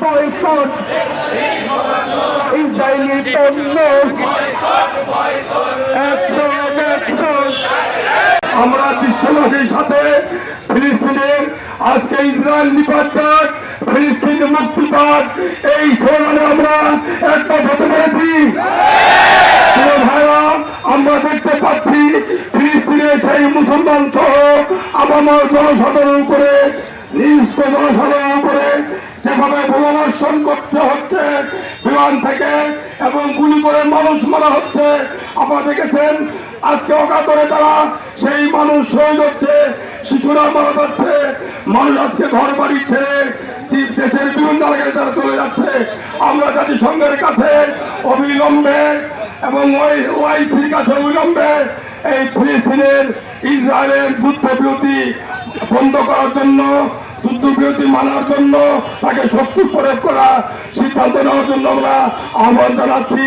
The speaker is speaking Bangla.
বয়কট ইসরায়েলি পণ্য। আমরা বিশ্ববাসীর সাথে। ফিলিস্তিনের আজকে ইসরায়েল নিপাত ফিলিস্তিন মুক্তিপাত এই সোনানে আমরা একমত হতে পেরেছি। ভাইরা, আমরা দেখতে পাচ্ছি ফিলিস্তিনের সেই মুসলমান সহ আবামর জনসাধারণ উপরে যেভাবে বোমাবর্ষণ করতে হচ্ছে, বিমান থেকে এবং গুলি করে মানুষ মারা হচ্ছে, আপনারা দেখেছেন, আজকে অকাতরে তারা সেই মানুষ শহীদ হচ্ছে, শিশুরা মারা যাচ্ছে, মানুষ আজকে ঘর বাড়ি ছেড়ে বিভিন্ন চলে যাচ্ছে। আমরা জাতিসংঘের কাছে অবিলম্বে এবং ওই ওআইসির কাছে অবিলম্বে এই ফিলিস্তিনের, ইসরায়েলের যুদ্ধবিরতি বন্ধ করার জন্য, যুদ্ধবিরতি মানার জন্য, তাকে শক্তি প্রয়োগ করা সিদ্ধান্ত নেওয়ার জন্য আমরা আহ্বান জানাচ্ছি।